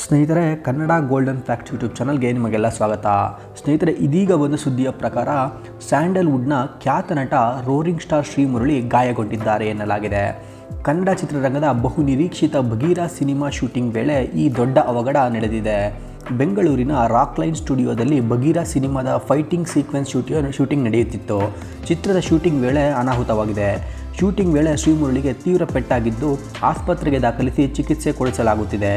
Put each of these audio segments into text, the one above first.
ಸ್ನೇಹಿತರೆ, Kannada golden fact YouTube ಚಾನಲ್ಗೆ ನಿಮಗೆಲ್ಲ ಸ್ವಾಗತ. ಸ್ನೇಹಿತರೆ, ಇದೀಗ ಒಂದು ಸುದ್ದಿಯ ಪ್ರಕಾರ ಸ್ಯಾಂಡಲ್ವುಡ್ನ ಖ್ಯಾತ ನಟ ರೋರಿಂಗ್ ಸ್ಟಾರ್ ಶ್ರೀಮುರಳಿ ಗಾಯಗೊಂಡಿದ್ದಾರೆ ಎನ್ನಲಾಗಿದೆ. ಕನ್ನಡ ಚಿತ್ರರಂಗದ ಬಹು ನಿರೀಕ್ಷಿತ ಭಗೀರ ಸಿನಿಮಾ ಶೂಟಿಂಗ್ ವೇಳೆ ಈ ದೊಡ್ಡ ಅವಘಡ ನಡೆದಿದೆ. ಬೆಂಗಳೂರಿನ ರಾಕ್ ಲೈನ್ ಸ್ಟುಡಿಯೋದಲ್ಲಿ ಭಗೀರ ಸಿನಿಮಾದ ಫೈಟಿಂಗ್ ಸೀಕ್ವೆನ್ಸ್ ಶೂಟಿಂಗ್ ಶೂಟಿಂಗ್ ನಡೆಯುತ್ತಿತ್ತು. ಚಿತ್ರದ ಶೂಟಿಂಗ್ ವೇಳೆ ಅನಾಹುತವಾಗಿದೆ. ಶೂಟಿಂಗ್ ವೇಳೆ ಶ್ರೀಮುರಳಿಗೆ ತೀವ್ರ ಪೆಟ್ಟಾಗಿದ್ದು ಆಸ್ಪತ್ರೆಗೆ ದಾಖಲಿಸಿ ಚಿಕಿತ್ಸೆ ಕೊಡಿಸಲಾಗುತ್ತಿದೆ.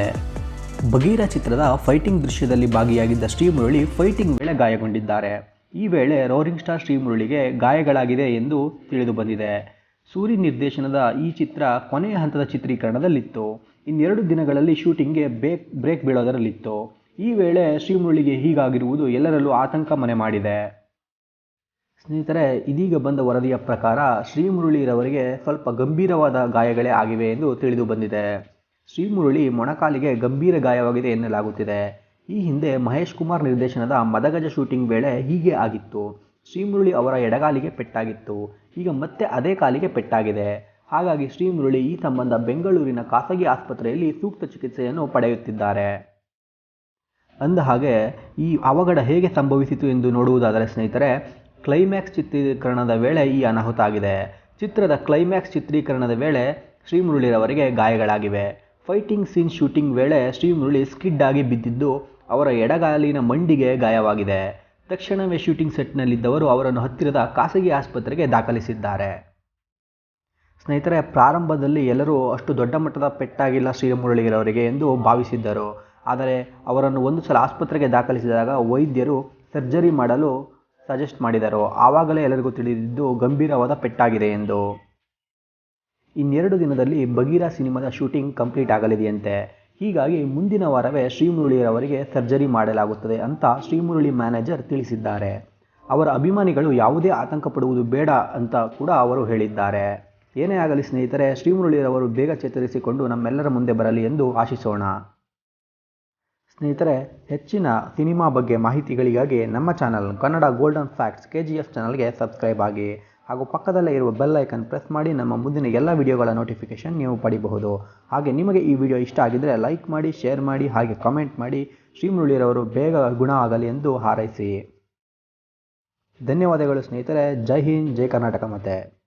ಬಗೀರ ಚಿತ್ರದ ಫೈಟಿಂಗ್ ದೃಶ್ಯದಲ್ಲಿ ಭಾಗಿಯಾಗಿದ್ದ ಶ್ರೀಮುರಳಿ ಫೈಟಿಂಗ್ ವೇಳೆ ಗಾಯಗೊಂಡಿದ್ದಾರೆ. ಈ ವೇಳೆ ರೋರಿಂಗ್ ಸ್ಟಾರ್ ಶ್ರೀಮುರಳಿಗೆ ಗಾಯಗಳಾಗಿದೆ ಎಂದು ತಿಳಿದು ಬಂದಿದೆ. ಸೂರಿ ನಿರ್ದೇಶನದ ಈ ಚಿತ್ರ ಕೊನೆಯ ಹಂತದ ಚಿತ್ರೀಕರಣದಲ್ಲಿತ್ತು. ಇನ್ನೆರಡು ದಿನಗಳಲ್ಲಿ ಶೂಟಿಂಗ್ಗೆ ಬ್ರೇಕ್ ಬ್ರೇಕ್ ಬೀಳೋದರಲ್ಲಿತ್ತು. ಈ ವೇಳೆ ಶ್ರೀಮುರಳಿಗೆ ಹೀಗಾಗಿರುವುದು ಎಲ್ಲರಲ್ಲೂ ಆತಂಕ ಮನೆ ಮಾಡಿದೆ. ಸ್ನೇಹಿತರೆ, ಇದೀಗ ಬಂದ ವರದಿಯ ಪ್ರಕಾರ ಶ್ರೀಮುರಳಿರವರಿಗೆ ಸ್ವಲ್ಪ ಗಂಭೀರವಾದ ಗಾಯಗಳೇ ಆಗಿವೆ ಎಂದು ತಿಳಿದು ಬಂದಿದೆ. ಶ್ರೀಮುರಳಿ ಮೊಣಕಾಲಿಗೆ ಗಂಭೀರ ಗಾಯವಾಗಿದೆ ಎನ್ನಲಾಗುತ್ತಿದೆ. ಈ ಹಿಂದೆ ಮಹೇಶ್ ಕುಮಾರ್ ನಿರ್ದೇಶನದ ಮದಗಜ ಶೂಟಿಂಗ್ ವೇಳೆ ಹೀಗೆ ಆಗಿತ್ತು. ಶ್ರೀಮುರಳಿ ಅವರ ಎಡಗಾಲಿಗೆ ಪೆಟ್ಟಾಗಿತ್ತು. ಈಗ ಮತ್ತೆ ಅದೇ ಕಾಲಿಗೆ ಪೆಟ್ಟಾಗಿದೆ. ಹಾಗಾಗಿ ಶ್ರೀಮುರಳಿ ಈ ಸಂಬಂಧ ಬೆಂಗಳೂರಿನ ಖಾಸಗಿ ಆಸ್ಪತ್ರೆಯಲ್ಲಿ ಸೂಕ್ತ ಚಿಕಿತ್ಸೆಯನ್ನು ಪಡೆಯುತ್ತಿದ್ದಾರೆ. ಅಂದ ಹಾಗೆ, ಈ ಅವಘಡ ಹೇಗೆ ಸಂಭವಿಸಿತು ಎಂದು ನೋಡುವುದಾದರೆ ಸ್ನೇಹಿತರೆ, ಕ್ಲೈಮ್ಯಾಕ್ಸ್ ಚಿತ್ರೀಕರಣದ ವೇಳೆ ಈ ಅನಾಹುತ ಆಗಿದೆ. ಚಿತ್ರದ ಕ್ಲೈಮ್ಯಾಕ್ಸ್ ಚಿತ್ರೀಕರಣದ ವೇಳೆ ಶ್ರೀಮುರಳಿರವರಿಗೆ ಗಾಯಗಳಾಗಿವೆ. ಫೈಟಿಂಗ್ ಸೀನ್ ಶೂಟಿಂಗ್ ವೇಳೆ ಶ್ರೀಮುರಳಿ ಸ್ಕಿಡ್ ಆಗಿ ಬಿದ್ದಿದ್ದು ಅವರ ಎಡಗಾಲಿನ ಮಂಡಿಗೆ ಗಾಯವಾಗಿದೆ. ತಕ್ಷಣವೇ ಶೂಟಿಂಗ್ ಸೆಟ್ನಲ್ಲಿದ್ದವರು ಅವರನ್ನು ಹತ್ತಿರದ ಖಾಸಗಿ ಆಸ್ಪತ್ರೆಗೆ ದಾಖಲಿಸಿದ್ದಾರೆ. ಸ್ನೇಹಿತರೆ, ಪ್ರಾರಂಭದಲ್ಲಿ ಎಲ್ಲರೂ ಅಷ್ಟು ದೊಡ್ಡ ಮಟ್ಟದ ಪೆಟ್ಟಾಗಿಲ್ಲ ಶ್ರೀಮುರಳಿಗಿರವರಿಗೆ ಎಂದು ಭಾವಿಸಿದ್ದರು. ಆದರೆ ಅವರನ್ನು ಒಂದು ಸಲ ಆಸ್ಪತ್ರೆಗೆ ದಾಖಲಿಸಿದಾಗ ವೈದ್ಯರು ಸರ್ಜರಿ ಮಾಡಲು ಸಜೆಸ್ಟ್ ಮಾಡಿದರು. ಆವಾಗಲೇ ಎಲ್ಲರಿಗೂ ತಿಳಿದಿದ್ದು ಗಂಭೀರವಾದ ಪೆಟ್ಟಾಗಿದೆ ಎಂದು. ಇನ್ನೆರಡು ದಿನದಲ್ಲಿ ಬಗೀರಾ ಸಿನಿಮಾದ ಶೂಟಿಂಗ್ ಕಂಪ್ಲೀಟ್ ಆಗಲಿದೆಯಂತೆ. ಹೀಗಾಗಿ ಮುಂದಿನ ವಾರವೇ ಶ್ರೀಮುರಳಿಯವರಿಗೆ ಸರ್ಜರಿ ಮಾಡಲಾಗುತ್ತದೆ ಅಂತ ಶ್ರೀಮುರಳಿ ಮ್ಯಾನೇಜರ್ ತಿಳಿಸಿದ್ದಾರೆ. ಅವರ ಅಭಿಮಾನಿಗಳು ಯಾವುದೇ ಆತಂಕ ಪಡುವುದು ಬೇಡ ಅಂತ ಕೂಡ ಅವರು ಹೇಳಿದ್ದಾರೆ. ಏನೇ ಆಗಲಿ ಸ್ನೇಹಿತರೆ ಶ್ರೀಮುರಳಿರವರು ಬೇಗ ಚೇತರಿಸಿಕೊಂಡು ನಮ್ಮೆಲ್ಲರ ಮುಂದೆ ಬರಲಿ ಎಂದು ಆಶಿಸೋಣ. ಸ್ನೇಹಿತರೆ, ಹೆಚ್ಚಿನ ಸಿನಿಮಾ ಬಗ್ಗೆ ಮಾಹಿತಿಗಳಿಗಾಗಿ ನಮ್ಮ channel Kannada golden facts K G F ಚಾನಲ್ಗೆ ಸಬ್ಸ್ಕ್ರೈಬ್ ಆಗಿ. ಹಾಗೂ ಪಕ್ಕದಲ್ಲೇ ಇರುವ ಬೆಲ್ ಐಕನ್ ಪ್ರೆಸ್ ಮಾಡಿ ನಮ್ಮ ಮುಂದಿನ ಎಲ್ಲ ವಿಡಿಯೋಗಳ ನೋಟಿಫಿಕೇಷನ್ ನೀವು ಪಡಿಬಹುದು. ಹಾಗೆ ನಿಮಗೆ ಈ ವಿಡಿಯೋ ಇಷ್ಟ ಆಗಿದ್ದರೆ ಲೈಕ್ ಮಾಡಿ ಶೇರ್ ಮಾಡಿ, ಹಾಗೆ ಕಮೆಂಟ್ ಮಾಡಿ. ಶ್ರೀಮುರುಳಿರವರು ಬೇಗ ಗುಣ ಆಗಲಿ ಎಂದು ಹಾರೈಸಿ. ಧನ್ಯವಾದಗಳು ಸ್ನೇಹಿತರೆ. ಜೈ ಹಿಂದ್, ಜೈ ಕರ್ನಾಟಕ ಮತ್ತೆ